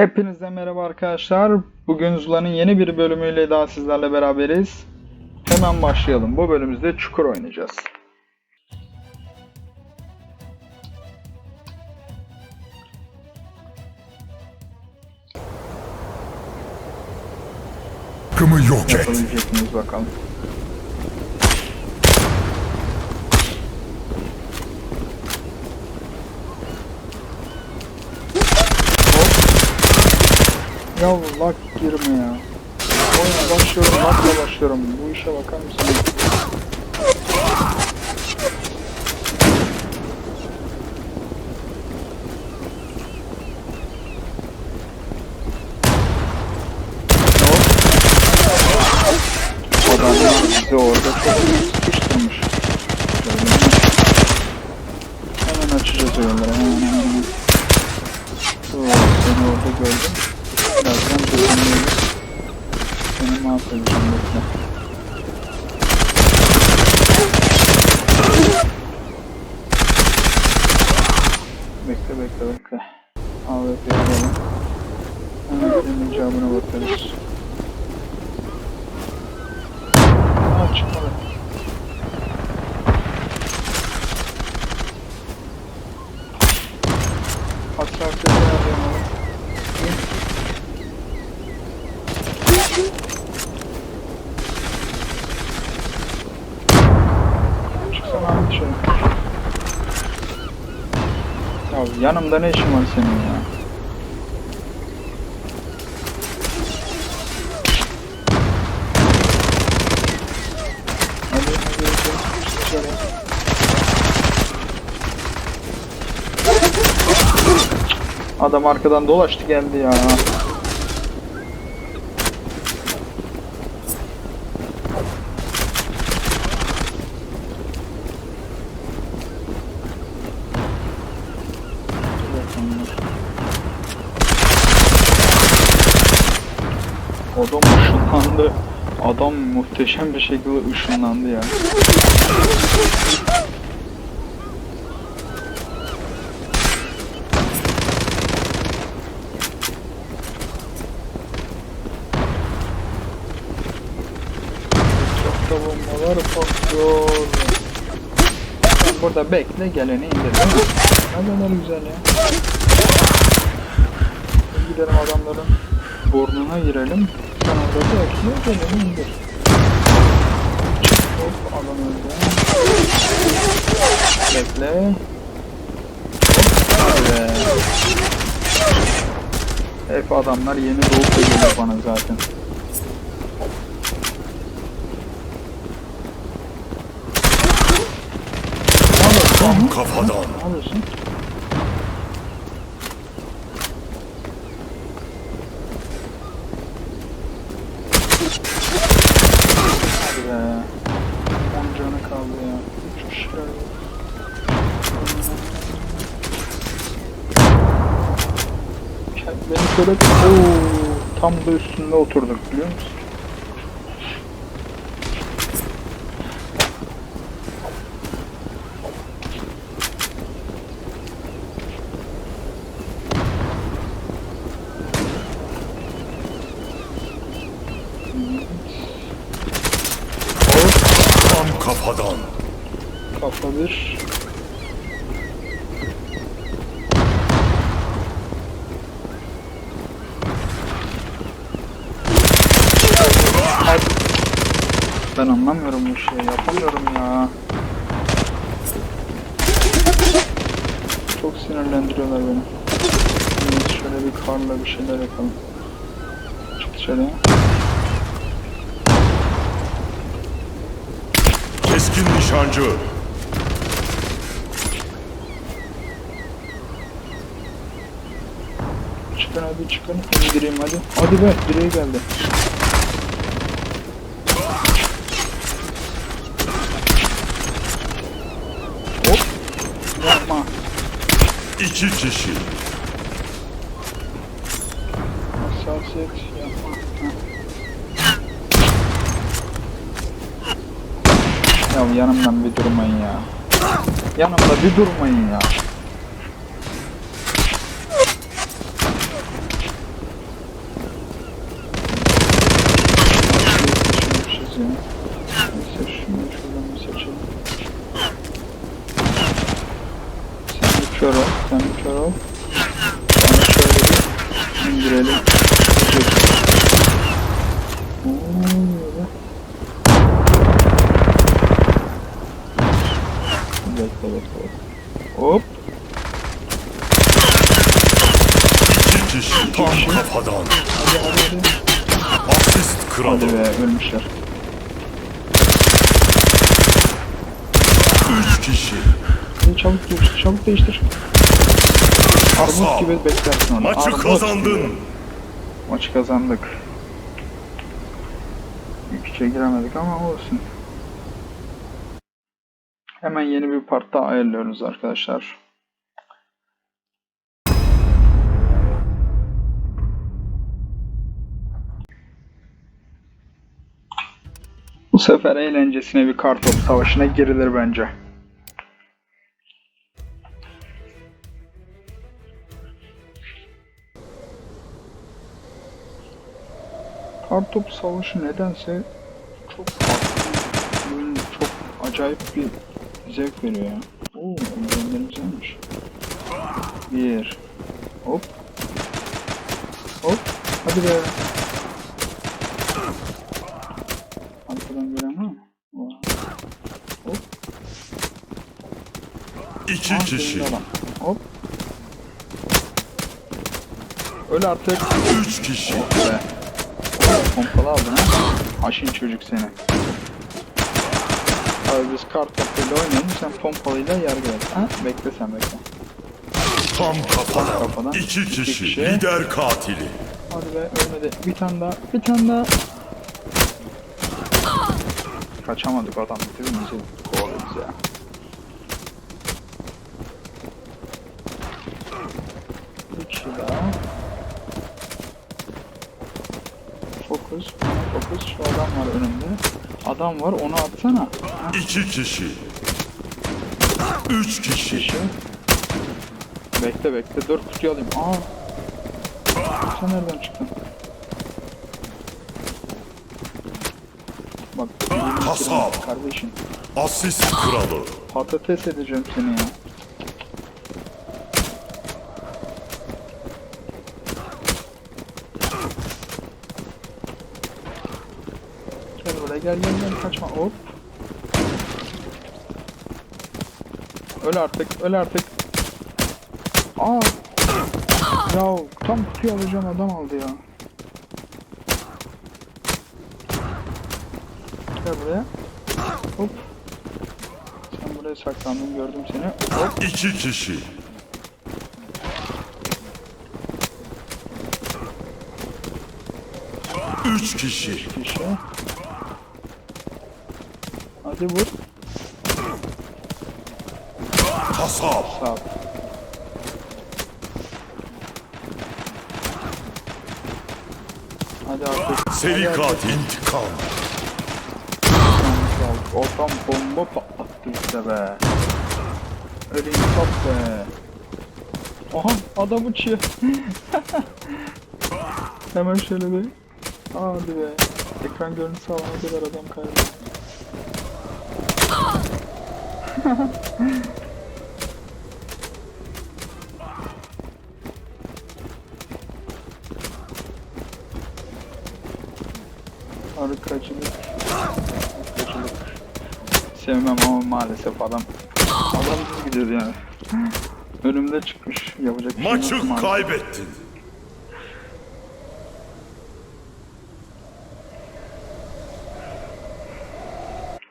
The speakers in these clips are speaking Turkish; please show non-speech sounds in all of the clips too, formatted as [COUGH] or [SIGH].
Hepinize merhaba arkadaşlar. Bugün Zula'nın yeni bir bölümüyle daha sizlerle beraberiz. Hemen başlayalım. Bu bölümümüzde Çukur oynayacağız. Takımı yok et. Bakalım. Ya lak girme ya. Oyuna başlıyorum, lakla başlıyorum. Bu işe bakar mısın? Hop. Adamlar bizi orada çok sıkıştırmış. Şöyle hemen açacağız oraları. Hemen hemen hemen. Oo, seni orada gördüm. Bekle. Bekle bekle bekle. AWP'yi alalım. Hemen senin icabına bakarız. Aa çıkmadı. Ya yanımda ne işin var senin ya? Adam arkadan dolaştı geldi ya. Adam ışınlandı. Adam muhteşem bir şekilde ışınlandı ya. Çok da bombalar patlıyor. Burada bekle geleni indir? Ne kadar güzel ya. Gidelim adamların burnuna girelim. Orada bekle geleni indir. Hop alan öldü. Bekle. Hadi. Hep adamlar yeni doğup geliyor bana zaten. Tam kafadan. Ne yapıyorsun? Be. 10 canı kaldı ya. 3 kişiler var. Beni şöyle Oo, tam da üstünde oturduk biliyor musun? Hop, Tam kafadan. Hadi. Ben anlamıyorum bu şeyi, yapamıyorum ya. Çok sinirlendiriyorlar beni. Neyse şöyle bir karla bir şeyler yapalım. Çık dışarıya. Keskin nişancı. Çıkın hadi çıkın. İndireyim hadi. Hadi be direğe geldi. Hop. Yapma. İki kişi. Hassasiyet yapma. Heh. Ya yanımdan bir durmayın ya. Yanımda bir durmayın ya. Kör ol. Sen kör ol. Sonra şöyle bir indirelim. Bekle bekle. Hop. Tam kafadan. Hadi hadi hadi. Asist kralı. Hadi be ölmüşler. Üç kişi. Hadi çabuk değiştir, çabuk değiştir. Armut gibi beklersin onu. Maçı Armut kazandın. Maçı kazandık. İlk içe giremedik ama olsun. Hemen yeni bir part daha ayarlıyoruz arkadaşlar. Bu sefer eğlencesine bir kartop savaşına girilir bence. Kartop savaşı nedense çok farklı, böyle çok acayip bir zevk veriyor ya. Oo, eldivenler güzelmiş. Bir. Hop. Hop. Hadi be. Arkadan gelen var mı? Hop. İki Aa, kişi. Hop. Öl artık. Üç kişi. Be. Pompalı aldın ha. Aşın çocuk seni. Abi biz kart topuyla oynayalım sen pompalıyla yargı et. Ha? Bekle sen bekle. Tam kafadan. Kafadan. İki İki kişi. kişi. Lider katili. Hadi be ölmedi. Bir tane daha. Bir tane daha. Kaçamadık adam bizi bizi kovalıyoruz ya. Bir kişi daha. Fokus. Fokus. Şu adam var önümde. Adam var onu atsana. İki kişi. Üç kişi. kişi. Bekle bekle. Dur kutuyu alayım. Aa. Sen nereden çıktın? Bak. Kasap. Kardeşim. Asist kralı. Patates edeceğim seni ya. Gel gel gel kaçma hop. Öl artık öl artık. Aa. Ya tam kutuyu alacağım adam aldı ya. Gel buraya. Hop. Sen buraya saklandın gördüm seni. Hop. İki kişi. Üç kişi. kişi. Hadi vur. Kasap. Sağ ol. Hadi artık. Seri Hadi katil. İntikam. Ortam bomba patlattı bize be. Öyle insaf be. Aha adam uçuyor. [LAUGHS] Hemen şöyle bir. Hadi be. Ekran görüntüsü alana kadar adam kayboldu. Arkacılık. Arkacılık. Sevmem ama maalesef adam. Adam düz gidiyor yani. Önümde çıkmış. Yapacak bir şey yok Maçı maalesef. kaybettin.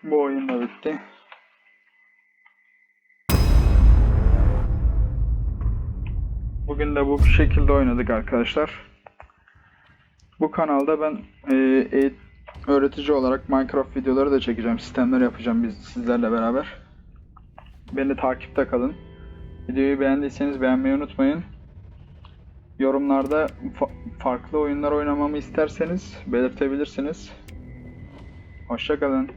Bu oyun da bitti. Bugün de bu şekilde oynadık arkadaşlar. Bu kanalda ben e, eğit- öğretici olarak Minecraft videoları da çekeceğim. Sistemler yapacağım biz sizlerle beraber. Beni takipte kalın. Videoyu beğendiyseniz beğenmeyi unutmayın. Yorumlarda fa- farklı oyunlar oynamamı isterseniz belirtebilirsiniz. Hoşçakalın.